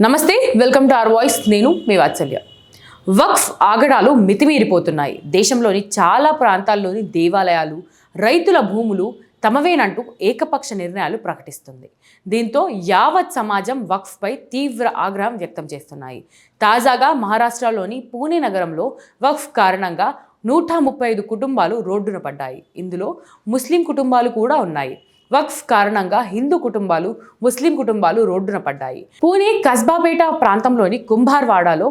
నమస్తే welcome to our voice. నేను మీ వాత్సల్య. వక్ఫ్ ఆగడాలు మితిమీరిపోతున్నాయి. దేశంలోని చాలా ప్రాంతాల్లోని దేవాలయాలు రైతుల భూములు తమవేనంటూ ఏకపక్ష నిర్ణయాలు ప్రకటిస్తుంది. దీంతో యావత్ సమాజం వక్ఫ్పై తీవ్ర ఆగ్రహం వ్యక్తం చేస్తున్నాయి. తాజాగా మహారాష్ట్రలోని పూణే నగరంలో వక్ఫ్ కారణంగా నూట ముప్పై ఐదు కుటుంబాలు రోడ్డున పడ్డాయి. ఇందులో ముస్లిం కుటుంబాలు కూడా ఉన్నాయి. వక్ఫ్ కారణంగా హిందూ కుటుంబాలు ముస్లిం కుటుంబాలు రోడ్డున పడ్డాయి. పూణే కస్బాపేట ప్రాంతంలోని కుంభార్వాడాలో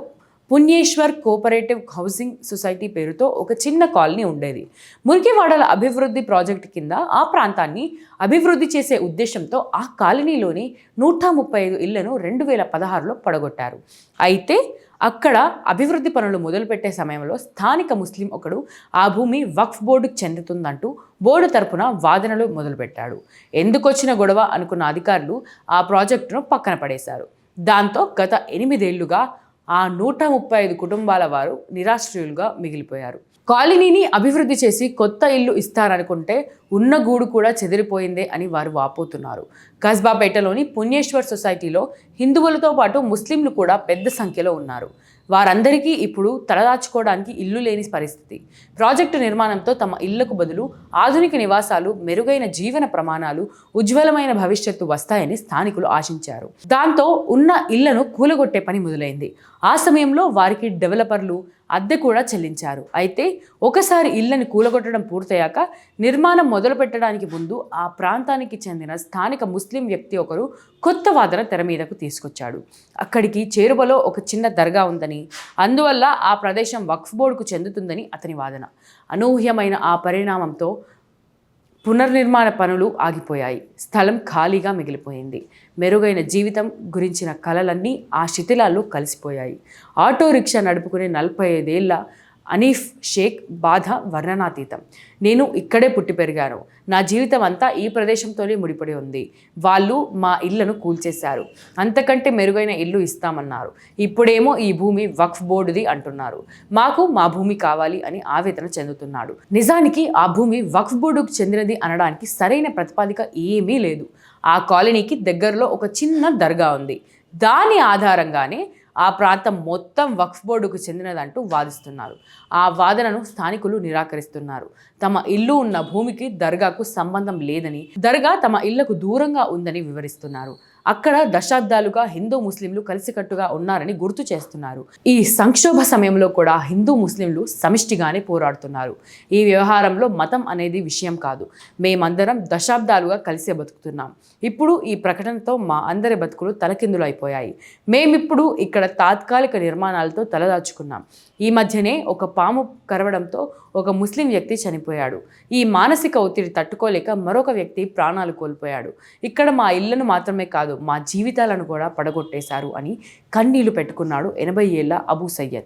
పుణ్యేశ్వర్ కోఆపరేటివ్ హౌసింగ్ సొసైటీ పేరుతో ఒక చిన్న కాలనీ ఉండేది. మురికివాడల అభివృద్ధి ప్రాజెక్టు కింద ఆ ప్రాంతాన్ని అభివృద్ధి చేసే ఉద్దేశంతో ఆ కాలనీలోని నూట ముప్పై ఐదు ఇళ్ళను రెండు వేల పదహారులో పడగొట్టారు. అయితే అక్కడ అభివృద్ధి పనులు మొదలుపెట్టే సమయంలో స్థానిక ముస్లిం ఒకడు ఆ భూమి వక్ఫ్ బోర్డుకు చెందుతుందంటూ బోర్డు తరపున వాదనలు మొదలుపెట్టాడు. ఎందుకొచ్చిన గొడవ అనుకున్న అధికారులు ఆ ప్రాజెక్టును పక్కన పడేశారు. దాంతో గత ఎనిమిదేళ్ళుగా ఆ నూట ముప్పై ఐదు కుటుంబాల వారు నిరాశ్రయులుగా మిగిలిపోయారు. కాలనీని అభివృద్ధి చేసి కొత్త ఇల్లు ఇస్తారనుకుంటే ఉన్న గూడు కూడా చెదిరిపోయిందే అని వారు వాపోతున్నారు. కస్బాపేటలోని పుణ్యేశ్వర్ సొసైటీలో హిందువులతో పాటు ముస్లింలు కూడా పెద్ద సంఖ్యలో ఉన్నారు. వారందరికీ ఇప్పుడు తలదాచుకోవడానికి ఇల్లు లేని పరిస్థితి. ప్రాజెక్టు నిర్మాణంతో తమ ఇళ్ళకు బదులు ఆధునిక నివాసాలు మెరుగైన జీవన ప్రమాణాలు ఉజ్వలమైన భవిష్యత్తు వస్తాయని స్థానికులు ఆశించారు. దాంతో ఉన్న ఇళ్ళను కూలగొట్టే పని మొదలైంది. ఆ సమయంలో వారికి డెవలపర్లు అద్దె కూడా చెల్లించారు. అయితే ఒకసారి ఇళ్ళను కూలగొట్టడం పూర్తయ్యాక నిర్మాణం మొదలు పెట్టడానికి ముందు ఆ ప్రాంతానికి చెందిన స్థానిక ముస్లిం వ్యక్తి ఒకరు కొత్త వాదన తెర మీదకు తీసుకొచ్చాడు. అక్కడికి చేరువలో ఒక చిన్న దర్గా ఉందని అందువల్ల ఆ ప్రదేశం వక్ఫ్ బోర్డుకు చెందుతుందని అతని వాదన. అనూహ్యమైన ఆ పరిణామంతో పునర్నిర్మాణ పనులు ఆగిపోయాయి. స్థలం ఖాళీగా మిగిలిపోయింది. మెరుగైన జీవితం గురించిన కలలన్నీ ఆ శిథిలాల్లో కలిసిపోయాయి. ఆటో రిక్షా నడుపుకునే నలభై ఐదేళ్ళ అనీఫ్ షేక్ బాధ వర్ణనాతీతం. నేను ఇక్కడే పుట్టి పెరిగాను. నా జీవితం అంతా ఈ ప్రదేశంతోనే ముడిపడి ఉంది. వాళ్ళు మా ఇళ్ళను కూల్చేశారు. అంతకంటే మెరుగైన ఇల్లు ఇస్తామన్నారు. ఇప్పుడేమో ఈ భూమి వక్ఫ్ బోర్డుది అంటున్నారు. మాకు మా భూమి కావాలి అని ఆవేదన చెందుతున్నాడు. నిజానికి ఆ భూమి వక్ఫ్ బోర్డుకు చెందినది అనడానికి సరైన ప్రతిపాదిక ఏమీ లేదు. ఆ కాలనీకి దగ్గరలో ఒక చిన్న దర్గా ఉంది. దాని ఆధారంగానే ఆ ప్రాంతం మొత్తం వక్ఫ్ బోర్డుకు చెందినదంటూ వాదిస్తున్నారు. ఆ వాదనను స్థానికులు నిరాకరిస్తున్నారు. తమ ఇల్లు ఉన్న భూమికి దర్గాకు సంబంధం లేదని దర్గా తమ ఇళ్ళకు దూరంగా ఉందని వివరిస్తున్నారు. అక్కడ దశాబ్దాలుగా హిందూ ముస్లింలు కలిసికట్టుగా ఉన్నారని గుర్తు చేస్తున్నారు. ఈ సంక్షోభ సమయంలో కూడా హిందూ ముస్లింలు సమిష్టిగానే పోరాడుతున్నారు. ఈ వ్యవహారంలో మతం అనేది విషయం కాదు. మేమందరం దశాబ్దాలుగా కలిసే బతుకుతున్నాం. ఇప్పుడు ఈ ప్రకటనతో మా అందరి బతుకులు తలకిందులు అయిపోయాయి మేమిప్పుడు ఇక్కడ తాత్కాలిక నిర్మాణాలతో తలదాచుకున్నాం. ఈ మధ్యనే ఒక పాము కరవడంతో ఒక ముస్లిం వ్యక్తి చనిపోయాడు. ఈ మానసిక ఒత్తిడి తట్టుకోలేక మరొక వ్యక్తి ప్రాణాలు కోల్పోయాడు. ఇక్కడ మా ఇళ్ళను మాత్రమే కాదు మా జీవితాలను కూడా పడగొట్టేశారు అని కన్నీళ్ళు పెట్టుకున్నాడు ఎనభై ఏళ్ళ అబూ సయ్యద్.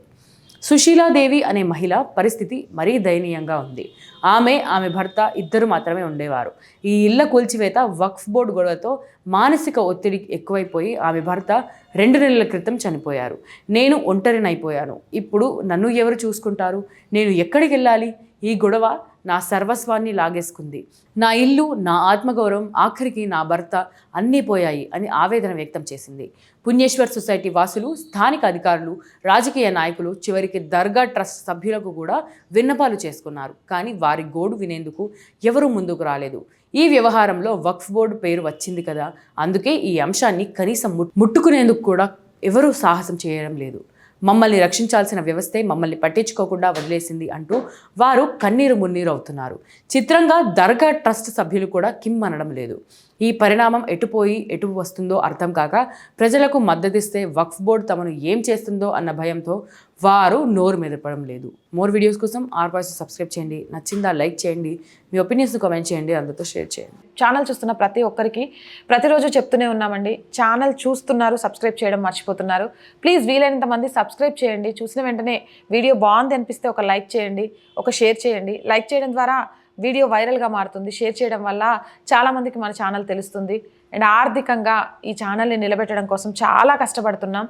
సుశీలాదేవి అనే మహిళ పరిస్థితి మరీ దయనీయంగా ఉంది. ఆమె ఆమె భర్త ఇద్దరు మాత్రమే ఉండేవారు. ఈ ఇళ్ళ కూల్చివేత వక్ఫ్ బోర్డు గొడవతో మానసిక ఒత్తిడి ఎక్కువైపోయి ఆమె భర్త రెండు నెలల క్రితం చనిపోయారు. నేను ఒంటరినైపోయాను. ఇప్పుడు నన్ను ఎవరు చూసుకుంటారు? నేను ఎక్కడికి వెళ్ళాలి ఈ గొడవ నా సర్వస్వాన్ని లాగేసుకుంది. నా ఇల్లు నా ఆత్మగౌరవం ఆఖరికి నా భర్త అన్నీ పోయాయి అని ఆవేదన వ్యక్తం చేసింది. పుణ్యేశ్వర్ సొసైటీ వాసులు స్థానిక అధికారులు రాజకీయ నాయకులు చివరికి దర్గా ట్రస్ట్ సభ్యులకు కూడా విన్నపాలు చేసుకున్నారు. కానీ వారి గోడు వినేందుకు ఎవరూ ముందుకు రాలేదు. ఈ వ్యవహారంలో వక్ఫ్ బోర్డు పేరు వచ్చింది కదా అందుకే ఈ అంశాన్ని కనీసం ముట్టుకునేందుకు కూడా ఎవరూ సాహసం చేయడం లేదు. మమ్మల్ని రక్షించాల్సిన వ్యవస్థే మమ్మల్ని పట్టించుకోకుండా వదిలేసింది అంటూ వారు కన్నీరు మున్నీరు అవుతున్నారు. చిత్రంగా దర్గా ట్రస్ట్ సభ్యులు కూడా కిమ్ అనడం లేదు. ఈ పరిణామం ఎటుపోయి ఎటు వస్తుందో అర్థం కాక ప్రజలకు మద్దతిస్తే వక్ఫ్ బోర్డు తమను ఏం చేస్తుందో అన్న భయంతో వారు నోరు మెదపడం లేదు. మోర్ వీడియోస్ కోసం ఆర్ పాస్ సబ్స్క్రైబ్ చేయండి. నచ్చిందా లైక్ చేయండి. మీ ఒపీనియన్స్ కామెంట్ చేయండి. అందరితో షేర్ చేయండి. ఛానల్ చూస్తున్న ప్రతి ఒక్కరికి ప్రతిరోజు చెప్తూనే ఉన్నామండి. ఛానల్ చూస్తున్నారు సబ్స్క్రైబ్ చేయడం మర్చిపోతున్నారు. ప్లీజ్ వీలైనంత మంది సబ్స్క్రైబ్ చేయండి. చూసిన వెంటనే వీడియో బాగుంది అనిపిస్తే ఒక లైక్ చేయండి ఒక షేర్ చేయండి. లైక్ చేయడం ద్వారా వీడియో వైరల్గా మారుతుంది. షేర్ చేయడం వల్ల చాలామందికి మన ఛానల్ తెలుస్తుంది. అండ్ ఆర్థికంగా ఈ ఛానల్ని నిలబెట్టడం కోసం చాలా కష్టపడుతున్నాం.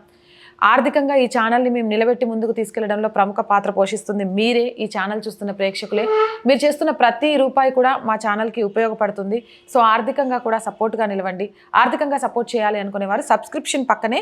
ఆర్థికంగా ఈ ఛానల్ని మేము నిలబెట్టి ముందుకు తీసుకెళ్ళడంలో ప్రముఖ పాత్ర పోషిస్తుంది మీరే ఈ ఛానల్ చూస్తున్న ప్రేక్షకులే. మీరు చేస్తున్న ప్రతి రూపాయి కూడా మా ఛానల్కి ఉపయోగపడుతుంది. సో ఆర్థికంగా కూడా సపోర్ట్గా నిలవండి. ఆర్థికంగా సపోర్ట్ చేయాలి అనుకునేవారు సబ్స్క్రిప్షన్ పక్కనే